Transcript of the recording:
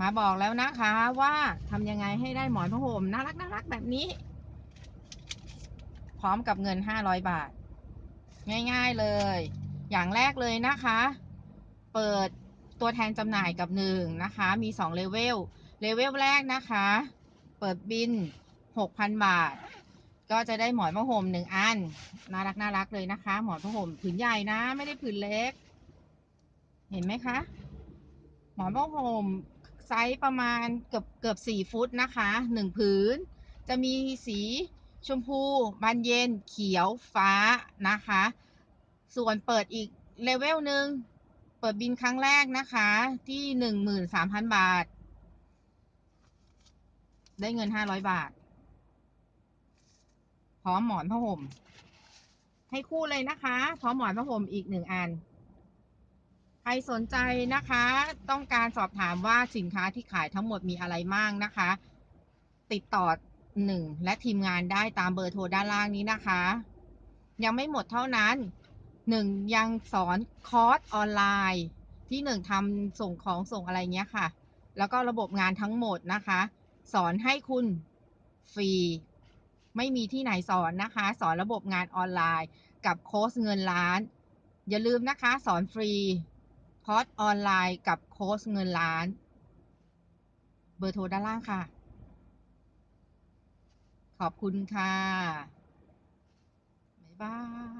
มาบอกแล้วนะคะว่าทำยังไงให้ได้หมอนผ้าห่มน่ารักน่ารักแบบนี้ พร้อมกับเงิน500บาท ง่ายๆเลย อย่างแรกเลยนะคะ เปิดตัวแทนจำหน่ายกับหนึ่งนะคะ มี2เลเวล เลเวลแรกนะคะ เปิดบิน6,000บาท ก็จะได้หมอนผ้าห่มหนึ่งอัน น่ารักน่ารักเลยนะคะ หมอนผ้าห่มผืนใหญ่นะ ไม่ได้ผืนเล็ก เห็นไหมคะ หมอนผ้าห่ม ไซส์ประมาณเกือบเกือบสี่ฟุตนะคะหนึ่งผืน จะมีสีชมพูบานเย็นเขียวฟ้านะคะ ส่วนเปิดอีกเลเวลหนึ่งเปิดบินครั้งแรกนะคะ ที่หนึ่งหมื่นสามพันบาท ได้เงินห้าร้อยบาท พร้อมหมอนผ้าห่ม ให้คู่เลยนะคะ พร้อมหมอนผ้าห่มอีกหนึ่งอัน รสนใจนะคะ ต้องการสอบถามว่าสินค้าที่ขายทั้งหมดมีอะไรบ้างนะคะ ติดต่อหนึ่งและทีมงานได้ตามเบอร์โทรด้านล่างนี้นะคะ ยังไม่หมดเท่านั้นหนึ่งยังสอนคอร์สออนไลน์ที่หนึ่งทำส่งของส่งอะไรเงี้ยค่ะ แล้วก็ระบบงานทั้งหมดนะคะ สอนให้คุณฟรี ไม่มีที่ไหนสอนนะคะ สอนระบบงานออนไลน์ กับโค้ชเงินล้าน อย่าลืมนะคะ สอนฟรี อร์สออนไลน์กับโค้ชเงินล้าน เบอร์โทรด้านล่างค่ะ ขอบคุณค่ะ บ๊ายบาย